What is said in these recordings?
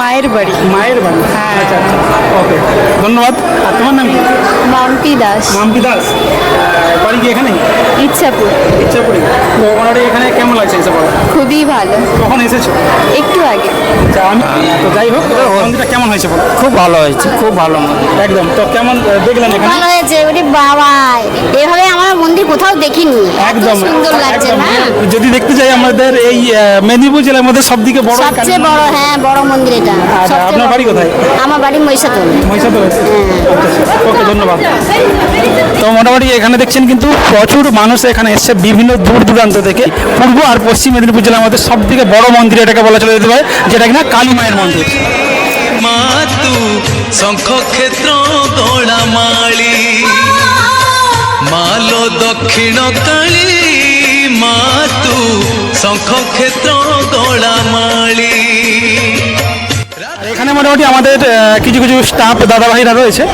মায়ের বাড়ি। মায়ের বাড়ি? হ্যাঁ। আচ্ছা আচ্ছা। ওকে ধন্যবাদ। আর তোমার নাম কি? মাম্পি দাস। মাম্পি দাস। বাড়ি কি এখানে ইচ্ছাপুর। ইচ্ছাপুরি। তো মোটামুটি এখানে কেমন লাগছে এসে বলো? খুবই ভালো। কখন এসেছ? একটু আগে। আচ্ছা আমি তো যাই হোক মন্দিরটা কেমন হয়েছে বলো? খুব ভালো হয়েছে খুব ভালো একদম। তো কেমন দেখলেন এখানে? ভালো হয়েছে? ওরে বাবা এভাবে আমার মন্দির কোথাও দেখিনি। একদম সুন্দর লাগছে। হ্যাঁ যদি দেখতে চাই আমাদের এই মেদিনীপুর জেলার মধ্যে সবদিকে বড় সবচেয়ে বড় হ্যাঁ বড় মন্দির এটা। সবচেয়ে আপনার বাড়ি কোথায়? আমার বাড়ি মহিষাতল মহিষাদল ওকে ধন্যবাদ। তো মোটামুটি এখানে দেখছেন কিন্তু প্রচুর মানুষ এখানে এসছে বিভিন্ন দূর দূরান্ত থেকে। পূর্ব আর পশ্চিম মেদিনীপুর জেলার মধ্যে সব থেকে বড় মন্দির এটাকে বলা চলে যেতে পারে যেটা কিনা কালী মায়ের মন্দির। মাতু শঙ্খ ক্ষেত্র দোড়ামাଳି মালো। দক্ষিণ কালী মাতু শঙ্খ ক্ষেত্র দোড়ামাଳି আর এখানে মোটামুটি আমাদের কিছু কিছু স্টাফ দাদাভাইরা রয়েছে।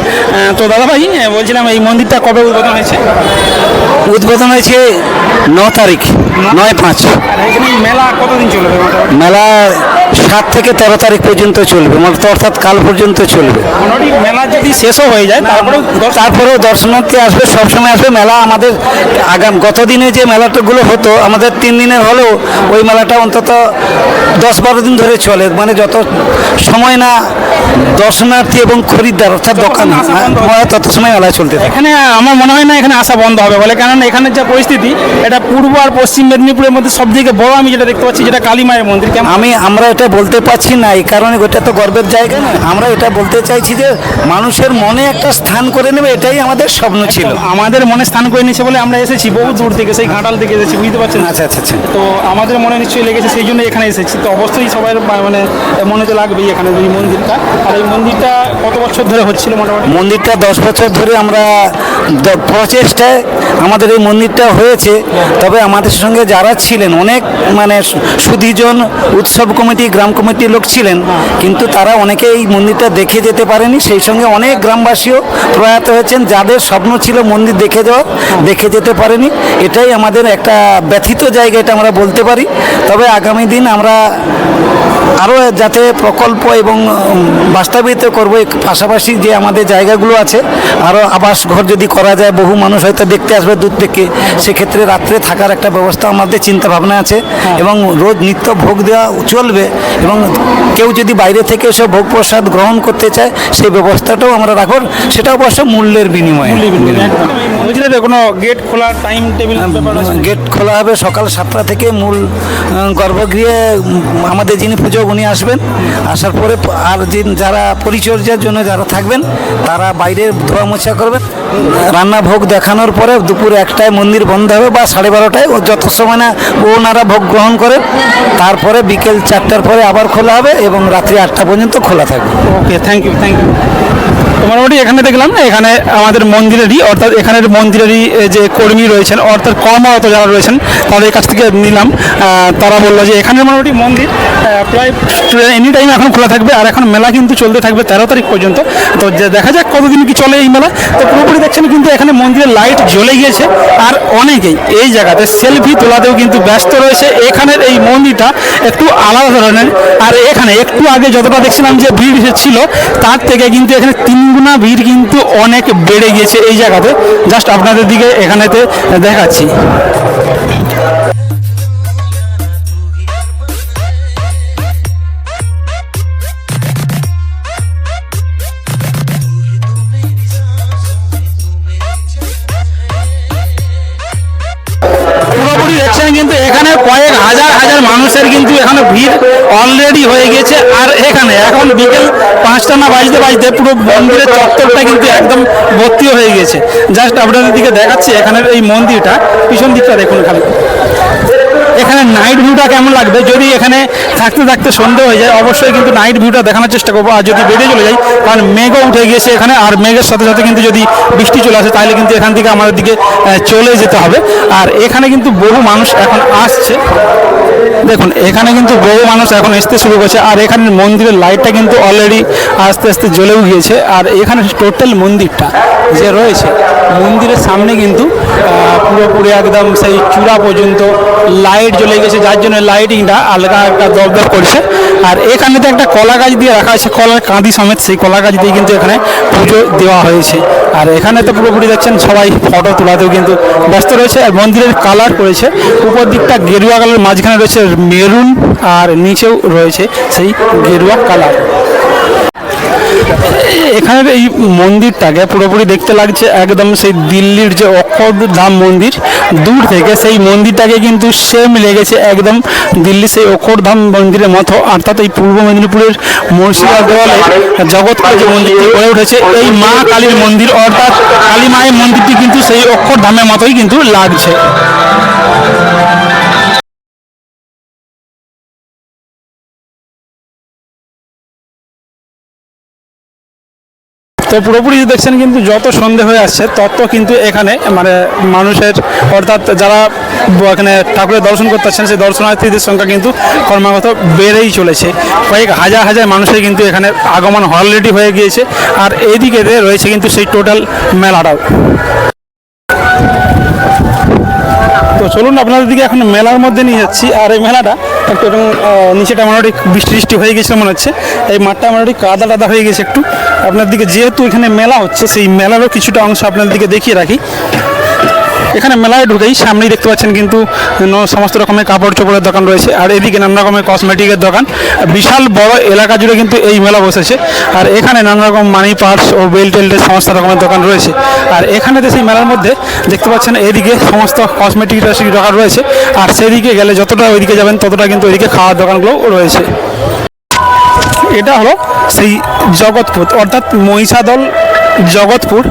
তো দাদাভাই বলছিলাম এই মন্দিরটা কবে উদ্বোধন হয়েছে? উদ্বোধন হয়েছে ন তারিখ নয় পাঁচ। মেলা কতদিন চলবে? মেলা সাত থেকে তেরো তারিখ পর্যন্ত চলবে মানে অর্থাৎ কাল পর্যন্ত চলবে। মেলা যদি শেষও হয়ে যায় তারপরেও তারপরেও দর্শনার্থী আসবে। সবসময় আসবে মেলা আমাদের আগাম গত দিনে যে মেলাটাগুলো হতো আমাদের তিন দিনের হলেও ওই মেলাটা অন্তত দশ বারো দিন ধরে চলে। মানে যত সময় না দর্শনার্থী এবং খরিদ্দার অর্থাৎ দোকান বন্ধ তত সময় মেলা চলতে থাকে। এখানে আমার মনে হয় না এখানে আসা বন্ধ হবে বলে কারণ এখানের যা পরিস্থিতি এটা পূর্ব আর পশ্চিম মেদিনীপুরের মধ্যে সব থেকে বড় আমি যেটা দেখতে পাচ্ছি যেটা কালী মায়ের মন্দির আমি আমরা এটা বলতে পারছি না এই কারণে ওটা তো গর্বের জায়গা না। আমরা এটা বলতে চাইছি যে মানুষের মনে একটা স্থান করে নেবে এটাই আমাদের স্বপ্ন ছিল। আমাদের মনে স্থান করে নিয়েছে বলে আমরা এসেছি বহু দূর থেকে সেই ঘাটাল থেকে এসেছি বুঝতে পারছেন? আচ্ছা আচ্ছা আচ্ছা। তো আমাদের মনে নিশ্চয়ই লেগেছে সেই জন্য এখানে এসেছি। তো অবশ্যই সবাই মানে মনে তো লাগবেই এখানে এই মন্দিরটা। আর এই মন্দিরটা কত বছর ধরে হচ্ছিল মোটামুটি? মন্দিরটা দশ বছর ধরে আমরা প্রচেষ্টায় আমাদের এই মন্দিরটা হয়েছে। তবে আমাদের সঙ্গে যারা ছিলেন অনেক মানে সুধীজন উৎসব কমিটি গ্রাম কমিটির লোক ছিলেন কিন্তু তারা অনেকে এই মন্দিরটা দেখে যেতে পারেনি। সেই সঙ্গে অনেক গ্রামবাসীও প্রয়াত হয়েছেন যাদের স্বপ্ন ছিল মন্দির দেখে যাওয়া দেখে যেতে পারেনি। এটাই আমাদের একটা ব্যথিত জায়গা এটা আমরা বলতে পারি। তবে আগামী দিন আমরা আরও যাতে প্রকল্প এবং বাস্তবায়িত করব পাশাপাশি যে আমাদের জায়গাগুলো আছে আরও আবাস ঘর যদি করা যায় বহু মানুষ হয়তো দেখতে আসবে দূর থেকে। সেক্ষেত্রে রাত্রে থাকার একটা ব্যবস্থা আমাদের চিন্তা ভাবনা আছে এবং রোজ নিত্য ভোগ দেওয়া চলবে। এবং কেউ যদি বাইরে থেকে এসে ভোগ প্রসাদ গ্রহণ করতে চায় সেই ব্যবস্থাটাও আমরা রাখব। সেটা অবশ্য মূল্যের বিনিময়ে। কোনো গেট খোলার টাইম টেবিল গেট খোলা হবে সকাল সাতটা থেকে মূল গর্ভগৃহে আমাদের যিনি পুজো উনি আসবেন। আসার পরে আর যারা পরিচর্যার জন্য যারা থাকবেন তারা বাইরে ধোয়া মোছা করবেন। রান্না ভোগ দেখানোর পরে দুপুর একটায় মন্দির বন্ধ হবে বা সাড়ে বারোটায়। ও যত সময় না ওনারা ভোগ গ্রহণ করেন। তারপরে বিকেল চারটার পরে আবার খোলা হবে এবং রাত্রি আটটা পর্যন্ত খোলা থাকবে। Okay thank you thank you মোটামুটি এখানে দেখলাম, এখানে আমাদের মন্দিরেরই, অর্থাৎ এখানের মন্দিরেরই যে কর্মী রয়েছেন, অর্থাৎ কর্মরত যারা রয়েছেন, তাদের কাছ থেকে নিলাম। তারা বলল যে এখানে মোটামুটি মন্দির প্রায় এনি টাইম এখন খোলা থাকবে, আর এখন মেলা কিন্তু চলতে থাকবে তেরো তারিখ পর্যন্ত। তো দেখা যাক কতদিন কি চলে এই মেলা। তো পুরোপুরি দেখছেন কিন্তু এখানে মন্দিরের লাইট জ্বলে গিয়েছে, আর অনেকেই এই জায়গাতে সেলফি তোলাতেও কিন্তু ব্যস্ত রয়েছে। এখানের এই মন্দিরটা একটু আলাদা ধরনের, আর এখানে একটু আগে যতটা দেখছিলাম যে ভিড় ছিল, তার থেকে কিন্তু এখানে তিনগুণা ভিড় কিন্তু অনেক বেড়ে গিয়েছে এই জায়গাতে। জাস্ট আপনাদের দিকে এখানেতে দেখাচ্ছি। কিন্তু এখানে কয়েক হাজার হাজার মানুষের কিন্তু এখানে ভিড় অলরেডি হয়ে গেছে। আর এখানে এখন বিকেল পাঁচটা না বাজতে বাজতে পুরো মন্দিরের চত্বরটা কিন্তু একদম ভর্তি হয়ে গেছে। জাস্ট আপনাদের দিকে দেখাচ্ছি এখানের এই মন্দিরটা। পিছন দিকটা দেখুন খালি। এখানে নাইট ভিউটা কেমন লাগবে? যদি এখানে থাকতে থাকতে সন্ধে হয়ে যায়, অবশ্যই কিন্তু নাইট ভিউটা দেখানোর চেষ্টা করব। আর যদি বেরিয়ে চলে যাই, কারণ মেঘও উঠে গিয়েছে এখানে, আর মেঘের সাথে সাথে কিন্তু যদি বৃষ্টি চলে আসে, তাহলে কিন্তু এখান থেকে আমাদের দিকে চলে যেতে হবে। আর এখানে কিন্তু বহু মানুষ এখন আসছে। দেখুন, এখানে কিন্তু বহু মানুষ এখন আসতে শুরু করেছে, আর এখানে মন্দিরের লাইটটা কিন্তু অলরেডি আস্তে আস্তে জ্বলেও গিয়েছে আর এখানে টোটাল মন্দিরটা যে রয়েছে মন্দিরের সামনে কিন্তু পুরোপুরি একদম সেই চূড়া পর্যন্ত লাইট জ্বলে গেছে, যার জন্য লাইটিংটা হালকা একটা দপদপ করছে আর এখানে তো একটা কলা গাছ দিয়ে রাখা আছে কলার কাঁদি সমেত সেই কলা গাছ দিয়ে কিন্তু এখানে পুজো দেওয়া হয়েছে। আর এখানে তো পুরোপুরি দেখছেন সবাই ফটো তোলাতেও কিন্তু ব্যস্ত রয়েছে, আর মন্দিরের কালার করেছে উপর দিকটা গেরুয়া কালার মাঝখানে রয়েছে মেরুন, আর নিচেও রয়েছে সেই গেরুয়া কালার এখানের এই মন্দিরটাকে পুরোপুরি দেখতে লাগছে, একদম সেই দিল্লির যে অক্ষরধাম মন্দির, দূর থেকে সেই মন্দিরটাকে কিন্তু সেম লেগেছে, একদম দিল্লি সেই অক্ষরধাম মন্দিরের মতো। অর্থাৎ এই পূর্ব মেদিনীপুরের মুর্শিদাবাদ দেওয়ালে জগৎপুর যে মন্দিরটি গড়ে উঠেছে, এই মা কালীর মন্দির, অর্থাৎ কালী মায়ের মন্দিরটি কিন্তু সেই অক্ষরধামের মতোই কিন্তু লাগছে। তো পুরোপুরি দেখছেন কিন্তু যত সন্দেহ হয়ে আসছে, তত কিন্তু এখানে মানে মানুষের, অর্থাৎ যারা এখানে ঠাকুরের দর্শন করতে আসছেন, সেই দর্শনার্থীদের সংখ্যা কিন্তু ক্রমাগত বেড়েই চলেছে। কয়েক হাজার হাজার মানুষের কিন্তু এখানে আগমন হলরেডি হয়ে গিয়েছে। আর এইদিকে রয়েছে কিন্তু সেই টোটাল মেলাটাও। চলুন আপনাদের দিকে এখন মেলার মধ্যে নিয়ে যাচ্ছি। আর এই মেলাটা একটু এরকম নিচেটা মোটামুটি বৃষ্টি বৃষ্টি হয়ে গেছে মনে হচ্ছে। এই মাঠটা মোটামুটি কাদা টাদা হয়ে গেছে একটু। আপনার দিকে যেহেতু এখানে মেলা হচ্ছে, সেই মেলারও কিছুটা অংশ আপনাদের দিকে দেখিয়ে রাখি। এখানে মেলায় ঢুকেই সামনেই দেখতে পাচ্ছেন কিন্তু সমস্ত রকমের কাপড় চোপড়ের দোকান রয়েছে। আর এদিকে নানা রকমের কসমেটিকের দোকান। বিশাল বড় এলাকা জুড়ে কিন্তু এই মেলা বসেছে। আর এখানে নানা রকম মানি পার্স ও বেল টেল্টের সমস্ত রকমের দোকান রয়েছে। আর এখানে সেই মেলার মধ্যে দেখতে পাচ্ছেন, এদিকে সমস্ত কসমেটিক দোকান রয়েছে। আর সেদিকে গেলে যতটা ওইদিকে যাবেন, ততটা কিন্তু ওইদিকে খাওয়ার দোকানগুলো রয়েছে। এটা হলো সেই জগৎপুর, অর্থাৎ মহিষাদল জগৎপুর,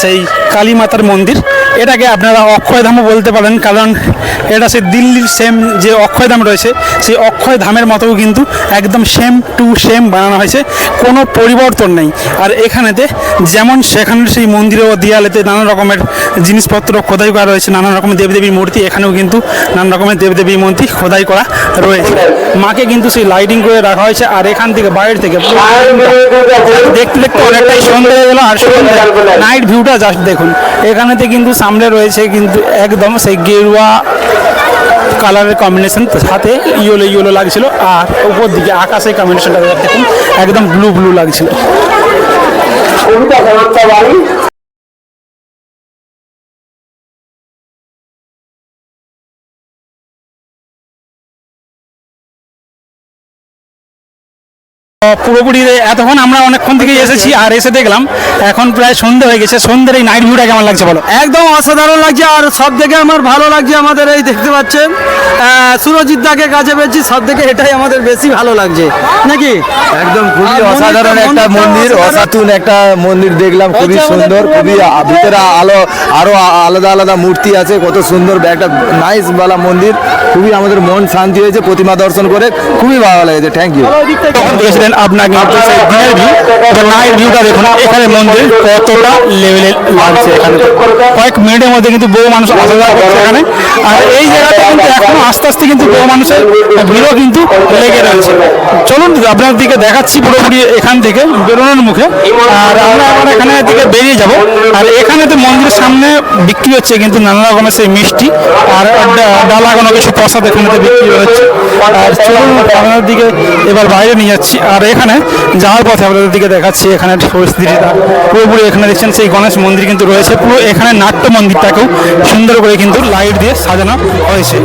সেই কালী মাতার মন্দির। এটাকে আপনারা অক্ষয়ধামও বলতে পারেন, কারণ এটা সেই দিল্লির সেম যে অক্ষয়ধাম রয়েছে, সেই অক্ষয়ধামের মতো কিন্তু একদম সেম টু সেম বানানো হয়েছে, কোনো পরিবর্তন নেই। আর এখানেতে যেমন সেখানের সেই মন্দিরে ও দেয়ালেতে নানা রকমের জিনিসপত্র খোদাই করা রয়েছে, নানা রকমের দেবদেবীর মূর্তি, এখানেও কিন্তু নানা রকমের দেবদেবীর মূর্তি খোদাই করা রয়েছে। মাকে কিন্তু সেই লাইটিং করে রাখা হয়েছে আর এখান থেকে বাইরে থেকে দেখতে দেখতে অনেকটাই সন্ধ্যে হয়ে গেল আর সন্ধ্যে নাইট ভিউটা জাস্ট দেখুন। এখানেতে কিন্তু সামনে রয়েছে কিন্তু একদম সেই গেরুয়া কালারের কম্বিনেশন সাথে ইয়েলো ইয়েলো লাগছিল আর উপর দিকে আকাশের কম্বিনেশনটা দেখুন, একদম ব্লু ব্লু লাগছিল। পুরোপুরি এতক্ষণ আমরা অনেকক্ষণ থেকে এসেছি আর এসে দেখলাম এখন প্রায় সন্ধে হয়ে গেছে সন্ধ্যের এই নাইট ভিউটা কেমন লাগছে বলো? একদম অসাধারণ লাগছে আর সব থেকে আমার ভালো লাগছে আমাদের এই দেখতে পাচ্ছেন সুরজিৎ দাকে কাছে পেয়েছি সব থেকে এটাই আমাদের বেশি ভালো লাগছে নাকি? একদম খুবই অসাধারণ একটা মন্দির অসাধারণ। অসাতুন একটা মন্দির দেখলাম খুবই সুন্দর খুবই ভিতরে আলো আরও আলাদা আলাদা মূর্তি আছে কত সুন্দর একটা নাইস বালা মন্দির খুবই আমাদের মন শান্তি হয়েছে প্রতিমা দর্শন করে খুবই ভালো লেগেছে থ্যাংক ইউ আপনাকে নাইট ভিউটা দেখুন। এখানে মন্দির কতটা লেভেলে লাগছে এখানে। কয়েক মিনিটের মধ্যে কিন্তু বহু মানুষ আসা যাওয়া করছে এখানে। আর এই জায়গাটা কিন্তু এখনও আস্তে আস্তে কিন্তু বহু মানুষের ভিড়ও কিন্তু লেগে রয়েছে। চলুন আপনার দিকে দেখাচ্ছি পুরোপুরি এখান থেকে বেরোনোর মুখে। আর আমরা আবার এখানে দিকে বেরিয়ে যাব। আর এখানে তো মন্দিরের সামনে বিক্রি হচ্ছে কিন্তু নানা রকমের সেই মিষ্টি। আর ডালা কোনো কিছু প্রসাদ এখানে বিক্রি হচ্ছে। আর চলুন আপনাদের দিকে এবার বাইরে নিয়ে যাচ্ছি। আর এখানে যাওয়ার পথে আপনাদের দিকে দেখাচ্ছি, এখানে পরিস্থিতিটা পুরোপুরি এখানে দেখছেন সেই গণেশ মন্দির কিন্তু রয়েছে। পুরো এখানে নাট্য মন্দিরটাকেও সুন্দর করে কিন্তু লাইট দিয়ে সাজানো হয়েছে।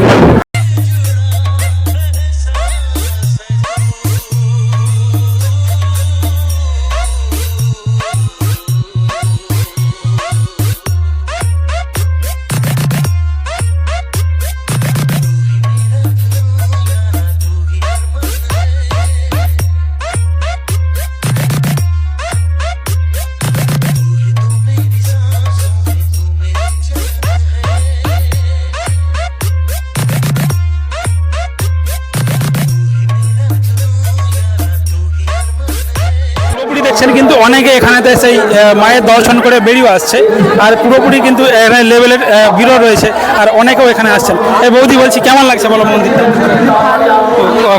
দেখছেন কিন্তু অনেকে এখানেতে সেই মায়ের দর্শন করে বেরিয়ে আসছে। আর পুরোপুরি কিন্তু এখানে লেভেলের ভিড়ও রয়েছে। আর অনেকেও এখানে আসছেন। এই বৌদি বলছি কেমন লাগছে বলো মন্দিরটা?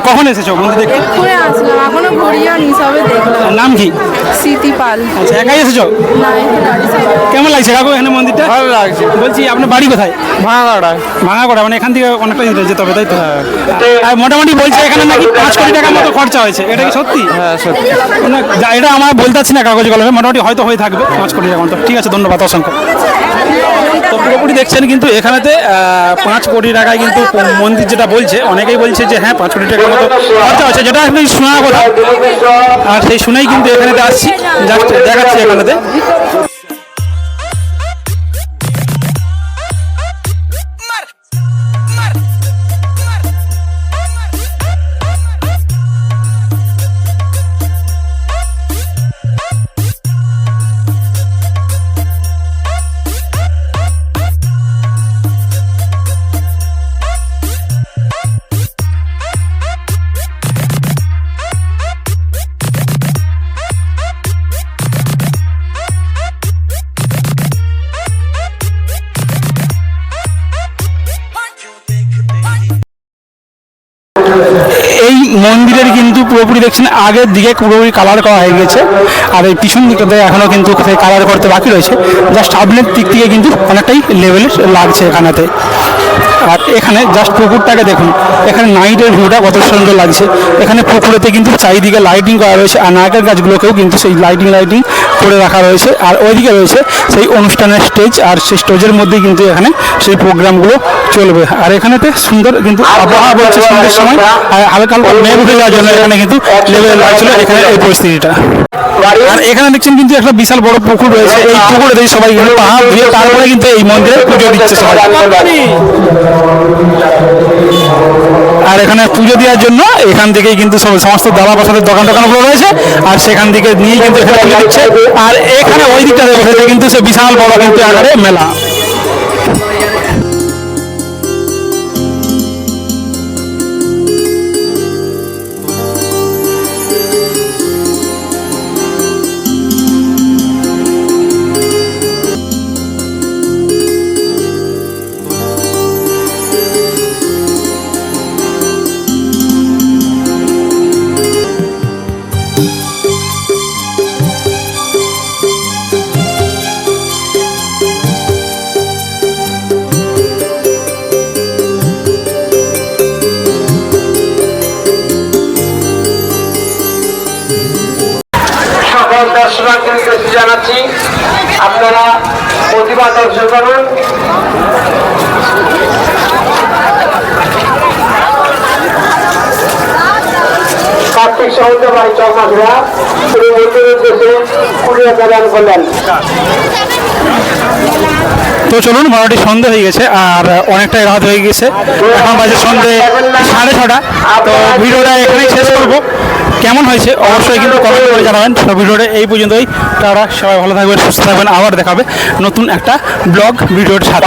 কখন এসেছ মন্দির দেখতে? নাম কি? স্মৃতি পাল। আচ্ছা একাই এসেছ? কেমন লাগছে কাকু এখানে মন্দিরটা? ভালো লাগছে। বলছি আপনার বাড়ি কোথায়? ভাঙাগড়া। ভাঙাগড়া মানে এখান থেকে অনেকটা দূরে যেতে হবে তাই তো? আর মোটামুটি বলছে এখানে নাকি পাঁচ কোটি টাকার মতো খরচা হয়েছে। এটা কি সত্যি? হ্যাঁ সত্যি। এটা আমার বলতে না কাগজ কলমে মোটামুটি হয়তো হয়ে থাকবে পাঁচ কোটি টাকার মতো। ঠিক আছে ধন্যবাদ অসংখ্য। তো পুরোপুরি দেখছেন কিন্তু এখানেতে পাঁচ কোটি টাকায় কিন্তু মন্দির যেটা বলছে, অনেকেই বলছে যে হ্যাঁ পাঁচ কোটি টাকার মতো খরচা আছে। যেটা আপনি শোনা কথা, আর সেই শুনেই কিন্তু এখানেতে আসছি। জাস্ট দেখাচ্ছি এখানেতে। দেখছেন, আগের দিকে পুরোপুরি কালার করা হয়ে গেছে। আর এই পিছন দিকটাতে এখনও কিন্তু কালার করতে বাকি রয়েছে। জাস্ট সামনের দিক থেকে কিন্তু অনেকটাই লেভেলের লাগছে এখানেতে। আর এখানে জাস্ট পুকুরটাকে দেখুন, এখানে নাইটের ভিউটা কত সুন্দর লাগছে। এখানে পুকুরেতে কিন্তু চারিদিকে লাইটিং করা রয়েছে, আর নারকেল গাছগুলোকেও কিন্তু সেই লাইটিং লাইটিং করে রাখা রয়েছে। আর ওইদিকে রয়েছে সেই অনুষ্ঠানের স্টেজ আর সেই স্টেজের মধ্যেই কিন্তু এখানে সেই প্রোগ্রামগুলো চলবে আর এখানেতে সুন্দর কিন্তু আবহাওয়া বলছে সন্ধ্যের সময়। আর হালকা হালকা মেঘ উঠে যাওয়ার জন্য এখানে কিন্তু লেভেল লাগছিল এখানে এই পরিস্থিতিটা। আর এখানে দেখছেন কিন্তু একটা বিশাল বড় পুকুর রয়েছে। এই পুকুরে সবাই কিন্তু পাহাড় ধুয়ে তারপরে কিন্তু এই মন্দিরে পুজো দিচ্ছে সবাই। আর এখানে পুজো দেওয়ার জন্য এখান থেকেই কিন্তু সব সমস্ত দাবা বসাদের দোকান টোকানগুলো রয়েছে। আর সেখান থেকে নিয়ে কিন্তু এখানে পুজো দিচ্ছে। আর এখানে ওই দিকটা বসেছে কিন্তু সে বিশাল বড় কিন্তু আকারে মেলা। করুন কার্তিক সাহিত্য ভাই চর্মাঘরা তিনি মন্দিরের উদ্দেশ্যে কুড়িয়ে প্রদান করলেন তো চলুন মোটামুটি সন্ধে হয়ে গেছে, আর অনেকটাই রাত হয়ে গেছে। এখন বাজে সন্ধে সাড়ে ছটা। তো ভিডিওটা এখানেই শেষ করব। কেমন হয়েছে? অবশ্যই কিন্তু কমেন্ট করে জানাবেন। ভিডিওটা এই পর্যন্তই। তারা সবাই ভালো থাকবেন, সুস্থ থাকবেন। আবার দেখাবে নতুন একটা ব্লগ, ভিডিওর সাথে।